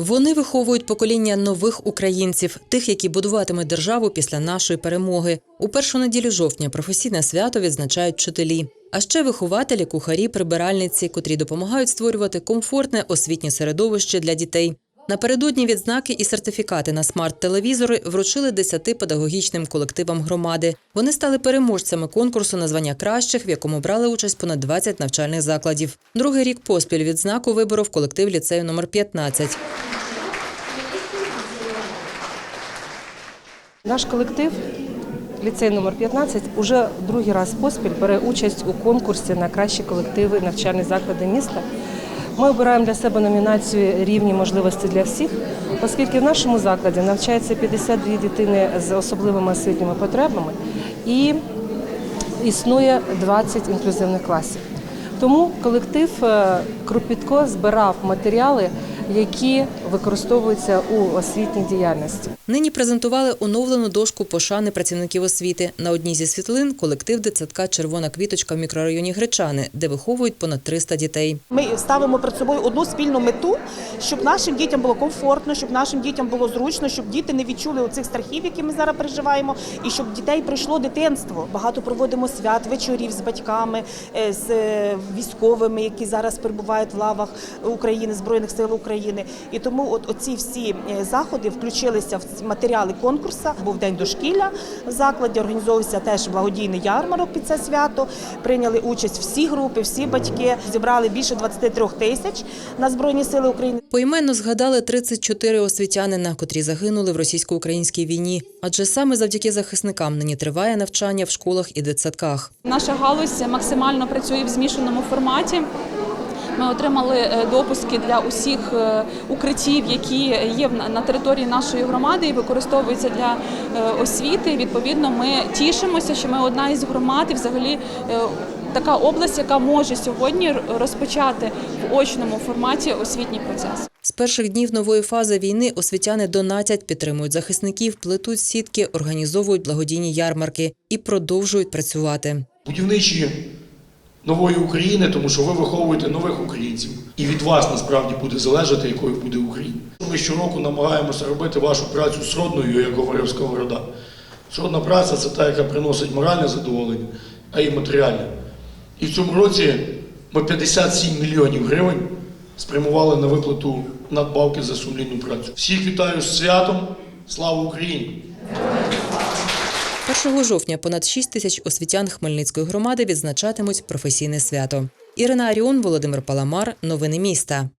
Вони виховують покоління нових українців, тих, які будуватимуть державу після нашої перемоги. У першу неділю жовтня професійне свято відзначають вчителі. А ще вихователі, кухарі, прибиральниці, котрі допомагають створювати комфортне освітнє середовище для дітей. Напередодні відзнаки і сертифікати на смарт-телевізори вручили 10 педагогічним колективам громади. Вони стали переможцями конкурсу на звання кращих, в якому брали участь понад 20 навчальних закладів. Другий рік поспіль відзнаку виборов колектив ліцею номер 15. Наш колектив, ліцей номер 15, уже другий раз поспіль бере участь у конкурсі на кращі колективи навчальні заклади міста. Ми обираємо для себе номінацію рівні можливості для всіх, оскільки в нашому закладі навчається 52 дитини з особливими освітніми потребами і існує 20 інклюзивних класів. Тому колектив Крупітко збирав матеріали, які використовуються у освітній діяльності. Нині презентували оновлену дошку пошани працівників освіти. На одній зі світлин колектив дитсадка Червона квіточка в мікрорайоні Гречани, де виховують понад 300 дітей. Ми ставимо перед собою одну спільну мету, щоб нашим дітям було комфортно, щоб нашим дітям було зручно, щоб діти не відчули оцих страхів, які ми зараз переживаємо, і щоб дітей пройшло дитинство. Багато проводимо свят, вечорів з батьками, е, з е, військовими, які зараз перебувають в лавах України, збройних сил України. І тому, от оці всі е, заходи включилися в матеріали конкурсу. Був день дошкілля в закладі. Організовувався теж благодійний ярмарок під це свято. Прийняли участь всі групи, всі батьки. Зібрали більше 23 тисяч на збройні сили України. Поіменно згадали 34 освітянина, котрі загинули в російсько-українській війні. Адже саме завдяки захисникам нині триває навчання в школах і дитсадках. Наша галузь максимально працює в змішаному форматі. Ми отримали е, допуски для усіх е, укриттів, які є на території нашої громади і використовуються для е, освіти. Відповідно, ми тішимося, що ми одна із громад і взагалі така область, яка може сьогодні розпочати в очному форматі освітній процес. З перших днів нової фази війни освітяни донатять, підтримують захисників, плетуть сітки, організовують благодійні ярмарки і продовжують працювати. будівничі нової України, тому що ви виховуєте нових українців. І від вас насправді буде залежати, якою буде Україна. Ми щороку намагаємося робити вашу працю сродною, як говорив Сковорода. Сродна праця це та, яка приносить моральне задоволення, а й матеріальне. І в цьому році ми 57 мільйонів гривень спрямували на виплату надбавки за сумлінну працю. Всіх вітаю з святом! Слава Україні! 1 жовтня понад 6 тисяч освітян Хмельницької громади відзначатимуть професійне свято. Ірина Аріон, Володимир Паламар. Новини міста.